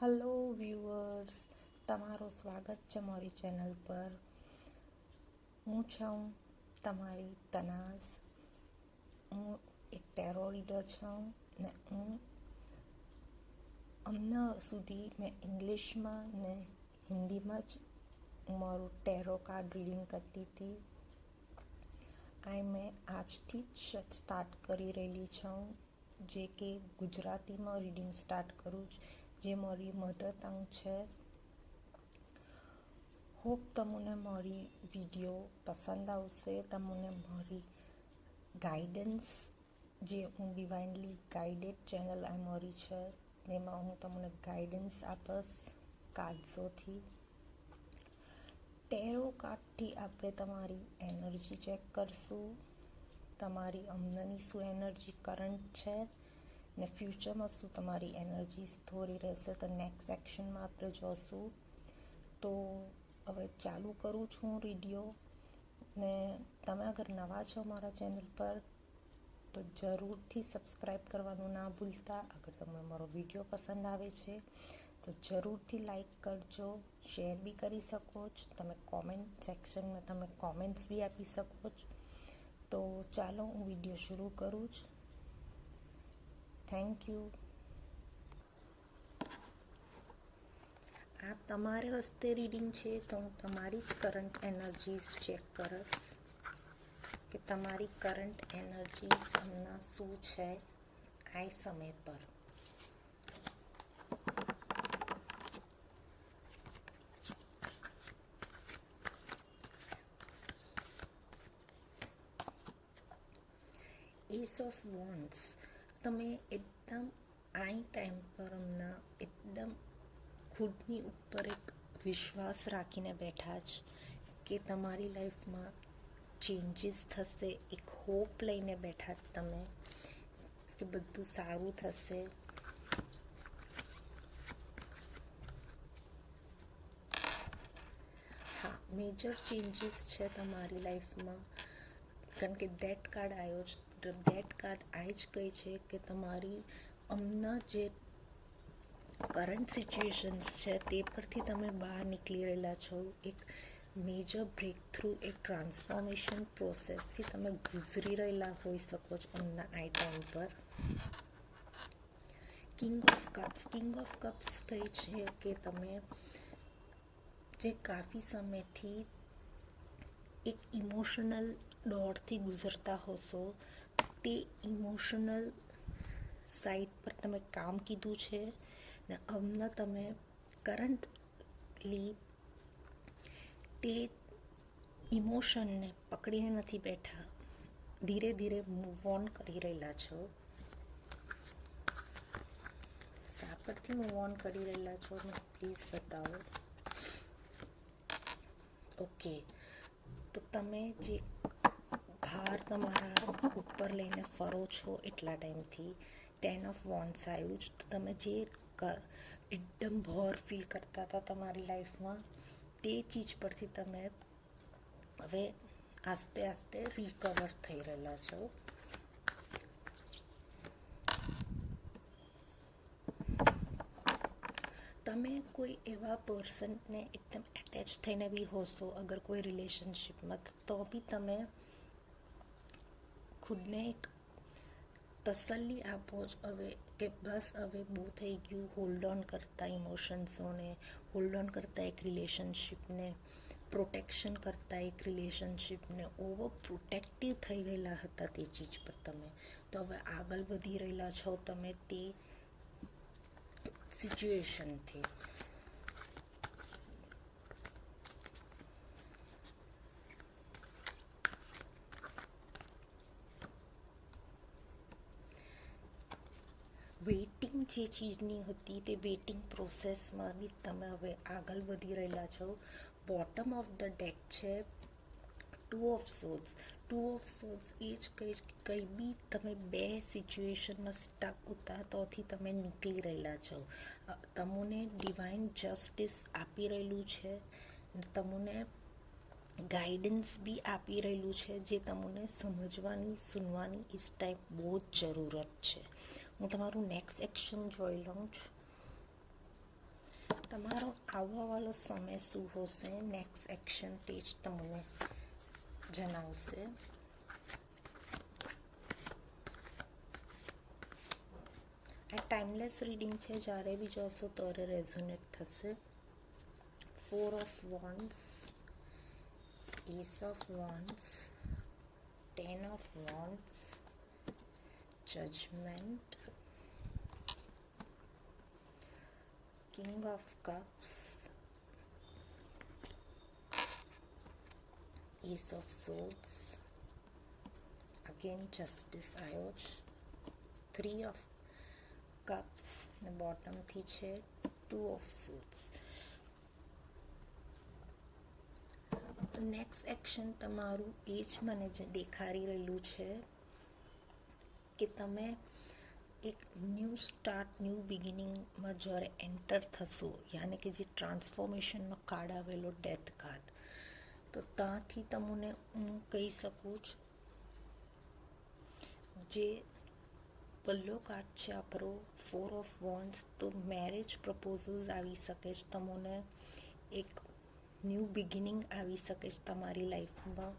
Hello viewers તમારું સ્વાગત છે મારી ચેનલ પર. હું છું તમારી તનાઝ હું એક ટેરો રીડર છું ને હું હમણાં સુધી મેં ઇંગ્લિશમાં ને હિન્દીમાં જ મારું ટેરો કાર્ડ રીડિંગ કરતી હતી. આ મેં આજથી જ સ્ટાર્ટ કરી રહેલી છું. જે કે ગુજરાતીમાં રીડિંગ સ્ટાર્ટ કરું છું. જે મારી મધર ટંગ છે. હોપ તમને મારી વીડિયો પસંદ આવશે. તમને મારી ગાઈડન્સ જે હું ડિવાઇનલી ગાઈડેડ ચેનલ આ મારી છે, તેમાં હું તમને ગાઈડન્સ આપીશ કાર્ડ્સોથી ટેરો કાર્ડથી આપણે તમારી એનર્જી ચેક કરશું. તમારી અમદની શું એનર્જી કરંટ છે? ને ફ્યુચરમાં શું તમારી એનર્જીસ થોડી રહેશે તો નેક્સ્ટ સેક્શનમાં આપણે જોશું. તો હવે ચાલુ કરું છું વીડિયો ને તમે અગર નવા છો મારા ચેનલ પર, તો જરૂરથી સબસ્ક્રાઈબ કરવાનું ના ભૂલતા. અગર તમને મારો વીડિયો પસંદ આવે છે, તો જરૂરથી લાઈક કરજો શેર બી કરી શકો છો તમે કોમેન્ટ સેક્શનમાં તમે કોમેન્ટ્સ બી આપી શકો છો તો ચાલો હું વીડિયો શરૂ કરું છું થેન્ક યુ આ તમારે હસ્તે રીડિંગ છે તો હું તમારી જ કરંટ એનર્જીસ ચેક કરીશ કે તમારી કરંટ એનર્જીઝ હમણાં શું છે આ સમય પર. એસ ઓફ વોન્ટ્સ તમે એકદમ આઈ ટાઈમ પર હમણાં એકદમ ખુદની ઉપર એક વિશ્વાસ રાખીને બેઠા જ કે તમારી લાઈફમાં ચેન્જીસ થશે, એક હોપ લઈને બેઠા જ તમે કે બધું સારું થશે. હા મેજર ચેન્જીસ છે તમારી લાઈફમાં. કારણ કે ડેટ કાર્ડ આવ્યો છે ડેટ કાર્ડ આ જ કહે છે કે તમારી હમણાં જે કરંટ સિચ્યુએશન્સ છે તે પરથી તમે બહાર નીકળી રહેલા છો. એક મેજર બ્રેક થ્રુ એક ટ્રાન્સફોર્મેશન પ્રોસેસથી તમે ગુજરી રહેલા હોઈ શકો છો અમના આ પર. King of cups king of cups કહે છે કે તમે જે કાફી સમયથી એક ઇમોશનલ દોડથી ગુજરતા હશો તે ઇમોશનલ સાઈડ પર તમે કામ કીધું છે ને હમણાં તમે કરંટલી તે ઇમોશનને પકડીને નથી બેઠા. ધીરે ધીરે મૂવ ઓન કરી રહેલા છો. સાપરથી મૂવ ઓન કરી રહેલા છો ને પ્લીઝ બતાવો. ઓકે તો તમે જે ભાર તમારા ઉપર લઈને ફરો છો એટલા ટાઈમથી. ટેન ઓફ વોન્સ આવ્યું જ. તો તમે જે એકદમ ભોર ફીલ કરતા હતા તમારી લાઈફમાં તે ચીજ પરથી તમે હવે આસ્તે આસ્તે રિકવર થઈ રહેલા છો. તમે કોઈ એવા પર્સનને એકદમ એટેચ થઈને બી હોશો, અગર કોઈ રિલેશનશિપમાં તો બી તમે ખુદને એક તસલ્લી આપો જ હવે કે બસ હવે બહુ થઈ ગયું. હોલ્ડ ઓન કરતા ઇમોશન્સોને હોલ્ડ ઓન કરતા એક રિલેશનશીપને પ્રોટેક્શન કરતા એક રિલેશનશિપને ઓવર પ્રોટેક્ટિવ થઈ ગયેલા હતા તે ચીજ પર તમે. તો હવે આગળ વધી રહેલા છો તમે તે સિચ્યુએશનથી વેઇટિંગ જે ચીજની હતી તે વેઇટિંગ પ્રોસેસમાં બી તમે હવે આગળ વધી રહેલા છો. બોટમ ઓફ ધ ડેક છે. Two of swords two of swords એ જ કહીશ કે કંઈ બી તમે બે સિચ્યુએશનમાં સ્ટક હતા તોથી તમે નીકળી રહેલા છો. તમને ડિવાઇન જસ્ટિસ આપી રહેલું છે. તમને ગાઈડન્સ બી આપી રહેલું છે જે તમને સમજવાની, સુનવાની ઇસ ટાઈપ બહુ જ જરૂરત છે. હું તમારું નેક્સ્ટ એક્શન જોઈ લઉં છું. તમારો આવવાવાળો સમય શું હશે? નેક્સ્ટ એક્શન પેજ તમને જણાવશે. આ ટાઈમલેસ રીડિંગ છે, જ્યારે બી જોશો ત્યારે રેઝોનેટ થશે. Four of wands ace of wands ten of wands judgment king of cups ace of swords again justice i watch three of cups the bottom teacher two of swords. તો next action તમારું એ જ મને જે દેખાડી રહેલું છે કે તમે એક ન્યૂ સ્ટાર્ટ ન્યૂ બિગિનિંગમાં જ્યારે એન્ટર થશો, યાની કે જે ટ્રાન્સફોર્મેશનનો કાર્ડ આવેલો ડેથ કાર્ડ તો ત્યાંથી તમને હું કહી શકું છું, જે પલ્લો કાર્ડ છે આપણો ફોર ઓફ વોન્સ તો મેરેજ પ્રપોઝલ્સ આવી શકે છે. તમને એક ન્યૂ બિગિનિંગ આવી શકે છે તમારી લાઈફમાં.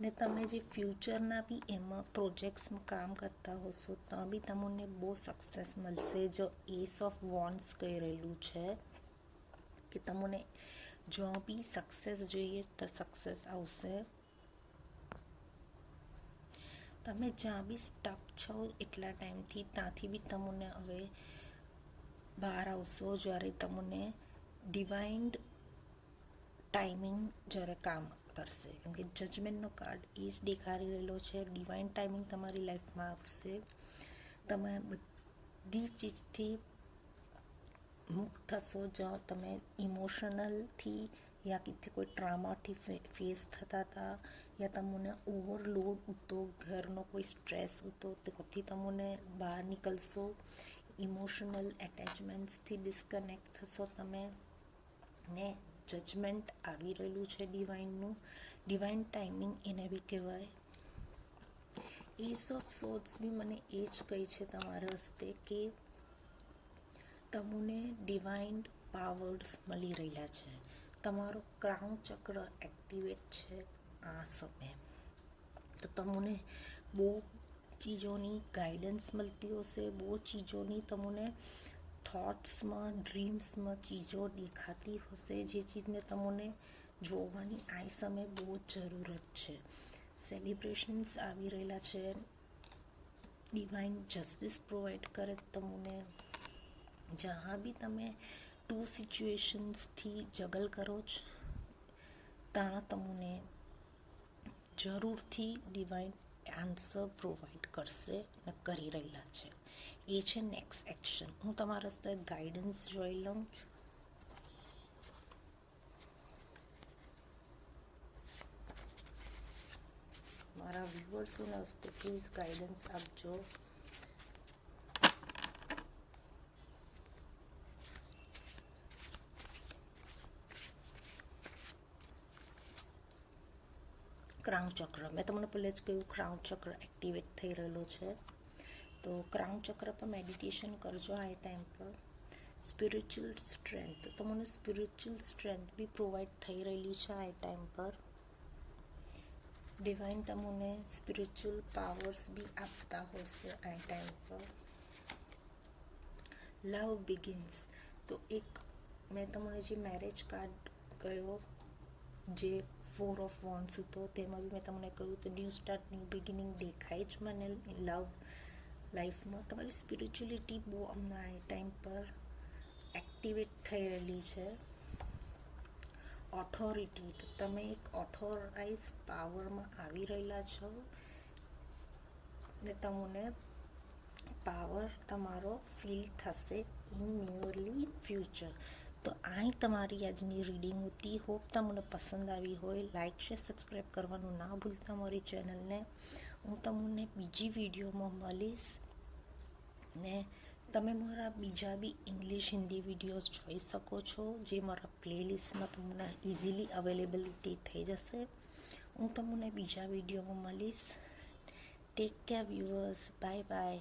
ને તમે જે ફ્યુચરના બી એમાં પ્રોજેક્ટ્સમાં કામ કરતા હોશો ત્યાં બી તમને બહુ સક્સેસ મળશે. જો એસ ઓફ વોન્સ કહી રહેલું છે કે તમને જો બી સક્સેસ જોઈએ તો સક્સેસ આવશે. તમે જ્યાં બી સ્ટક છો એટલા ટાઈમથી, ત્યાંથી બી તમને હવે બહાર આવશો જ્યારે તમને ડિવાઇન્ડ ટાઈમિંગ જ્યારે કામ કરશે કેમ કે જજમેન્ટનો કાર્ડ એ જ દેખાડી રહેલો છે ડિવાઇન ટાઈમિંગ તમારી લાઈફમાં આવશે તમે બધી ચીજથી મુક્ત થશો જ્યાં તમે ઇમોશનલથી યા કે કોઈ ટ્રામાથી ફેસ થતા હતા યા તમને ઓવરલોડ હતો ઘરનો કોઈ સ્ટ્રેસ હતો તેથી તમને બહાર નીકળશો ઇમોશનલ એટેચમેન્ટ્સથી ડિસ્કનેક્ટ થશો તમે ને જજમેન્ટ આવી રહેલું છે ડિવાઇનનું ડિવાઇન ટાઈમિંગ એને બી કહેવાય. એસ ઓફ સોર્ટ્સ બી મને એ જ કહી છે તમારા હસ્તે કે તમને ડિવાઇન પાવર્સ મળી રહેલા છે. તમારો ક્રાઉન ચક્ર એક્ટિવેટ છે આ સમયે. તો તમને બહુ ચીજોની ગાઈડન્સ મળતી હશે, બહુ ચીજોની તમને થોટ્સમાં ડ્રીમ્સમાં ચીજો દેખાતી હશે, જે ચીજને તમને જોવાની આ સમય બહુ જ જરૂરત છે. સેલિબ્રેશન્સ આવી રહેલા છે. ડિવાઇન જસ્ટિસ પ્રોવાઈડ કરે તમને. જ્યાં બી તમે ટુ સિચ્યુએશન્સથી જગલ કરો છો, ત્યાં તમને જરૂરથી ડિવાઇન આન્સર પ્રોવાઈડ કરશે અને કરી રહેલા છે. એ છે નેક્સ્ટ એક્શન હું તમારા હસ્તે ગાઈડન્સ જોઈ લઉં છું. મારા વ્યુઅર્સોને હસ્તે પ્લીઝ ગાઈડન્સ આપજો. ક્રાઉન ચક્ર મેં તમને પહેલે જ કહ્યું ક્રાઉન ચક્ર એક્ટિવેટ થઈ રહેલો છે. તો ક્રાઉન ચક્ર પર મેડિટેશન કરજો આ ટાઈમ પર. સ્પિરિચ્યુઅલ સ્ટ્રેન્થ તો મને સ્પિરિચ્યુઅલ સ્ટ્રેન્થ બી પ્રોવાઈડ થઈ રહેલી છે આ ટાઈમ પર. ડિવાઇન તમને સ્પિરિચ્યુઅલ પાવર્સ બી આપતા હશે આ ટાઈમ પર. લવ બિગિન્સ તો એક, મેં તમને જે મેરેજ કાર્ડ ગયો, જે ફોર ઓફ વોન્સ હતો, તેમાં બી મેં તમને કહ્યું તો ન્યૂ સ્ટાર્ટ ન્યૂ બિગિનિંગ દેખાય જ મને. લવ લાઈફમાં તમારી સ્પિરિચ્યુઅલિટી બહુ હમણાં આ ટાઈમ પર એક્ટિવેટ થઈ રહેલી છે. ઓથોરિટી તમે એક ઓથોરાઇઝ પાવરમાં આવી રહેલા છો ને તમને પાવર તમારો ફીલ થશે ઇન નિયરલી ફ્યુચર તો અહીં તમારી આજની રીડિંગ હતી. હોપ તમને પસંદ આવી હોય. લાઇક શેર સબસ્ક્રાઈબ કરવાનું ના ભૂલતા મારી ચેનલને હું તમને બીજી વિડીયોમાં મળીશ ને તમે મારા બીજા બી ઇંગ્લિશ હિન્દી વિડીયોઝ જોઈ શકો છો, જે મારા પ્લેલિસ્ટમાં તમને ઇઝીલી અવેલેબિલિટી થઈ જશે. હું તમને બીજા વિડીયોમાં મળીશ. Take care viewers bye bye